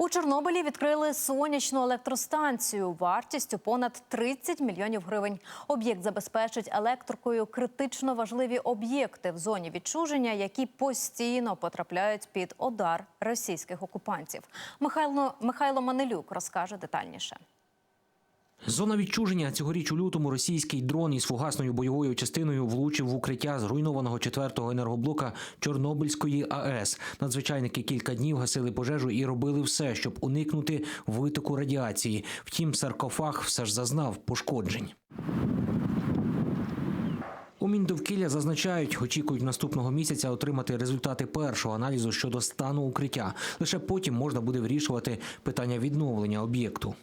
У Чорнобилі відкрили сонячну електростанцію вартістю понад 30 мільйонів гривень. Об'єкт забезпечить електрикою критично важливі об'єкти в зоні відчуження, які постійно потрапляють під удар російських окупантів. Михайло Михайло Манелюк розкаже детальніше. Зона відчуження цьогоріч у лютому російський дрон із фугасною бойовою частиною влучив в укриття зруйнованого четвертого енергоблока Чорнобильської АЕС. Надзвичайники кілька днів гасили пожежу і робили все, щоб уникнути витоку радіації. Втім, саркофаг все ж зазнав пошкоджень. У Міндовкілля зазначають, очікують наступного місяця отримати результати першого аналізу щодо стану укриття. Лише потім можна буде вирішувати питання відновлення об'єкту.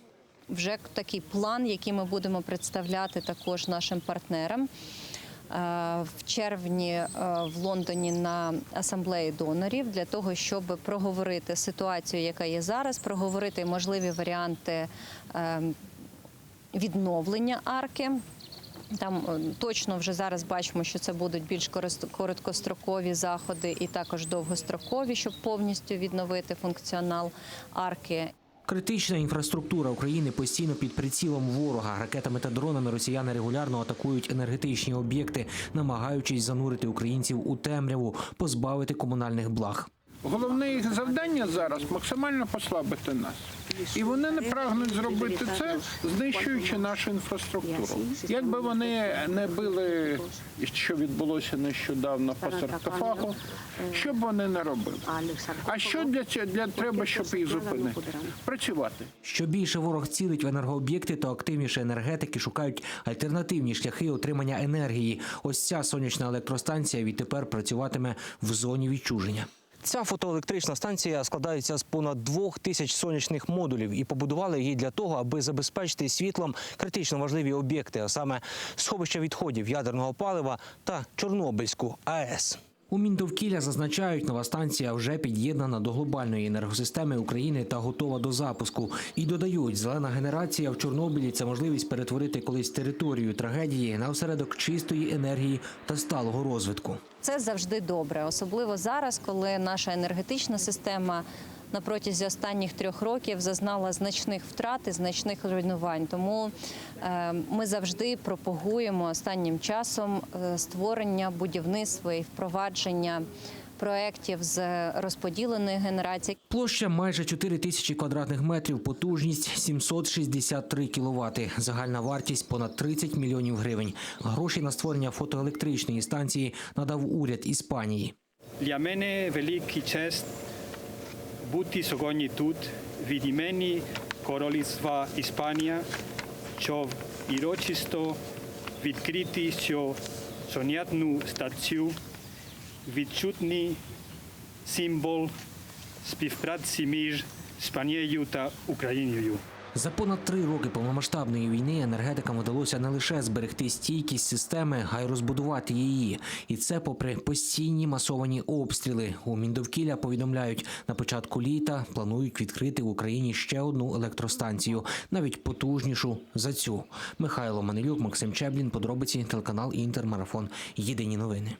Вже такий план, який ми будемо представляти також нашим партнерам. Е, В червні е, в Лондоні на асамблеї донорів для того, щоб проговорити ситуацію, яка є зараз, проговорити можливі варіанти е, відновлення арки. Там точно вже зараз бачимо, що це будуть більш короткострокові заходи і також довгострокові, щоб повністю відновити функціонал арки. Критична інфраструктура України постійно під прицілом ворога. Ракетами та дронами росіяни регулярно атакують енергетичні об'єкти, намагаючись занурити українців у темряву, позбавити комунальних благ. Головне їх завдання зараз максимально послабити нас. І вони не прагнуть зробити це, знищуючи нашу інфраструктуру. Якби вони не били, що відбулося нещодавно по саркофагу, що б вони не робили? А що для цього для треба, щоб їх зупинити? Працювати. Що більше ворог цілить в енергооб'єкти, то активніше енергетики шукають альтернативні шляхи отримання енергії. Ось ця сонячна електростанція відтепер працюватиме в зоні відчуження. Ця фотоелектрична станція складається з понад двох тисяч сонячних модулів і побудували її для того, аби забезпечити світлом критично важливі об'єкти, а саме сховища відходів ядерного палива та Чорнобильську АЕС. У Міндовкілля зазначають, нова станція вже під'єднана до глобальної енергосистеми України та готова до запуску. І додають, зелена генерація в Чорнобилі це можливість перетворити колись територію трагедії на осередок чистої енергії та сталого розвитку. Це завжди добре, особливо зараз, коли наша енергетична система на протязі останніх трьох років зазнала значних втрат і значних руйнувань. Тому е, ми завжди пропагуємо останнім часом е, створення будівництва і впровадження проєктів з розподіленої генерації. Площа майже 4 тисячі квадратних метрів, потужність 763 кіловати. Загальна вартість понад 30 мільйонів гривень. Гроші на створення фотоелектричної станції надав уряд Іспанії. Для мене великий честь бути сьогодні тут від імені Королівства Іспанія, щоб ірочисто відкрити цю сонятну стацію, відчутний символ співпраці між Іспанією та Україною. За понад три роки повномасштабної війни енергетикам вдалося не лише зберегти стійкість системи, а й розбудувати її. І це попри постійні масовані обстріли. У Міндовкілля повідомляють, на початку літа планують відкрити в Україні ще одну електростанцію, навіть потужнішу за цю. Михайло Манилюк, Максим Чеблін, подробиці, телеканал Інтермарафон. Єдині новини.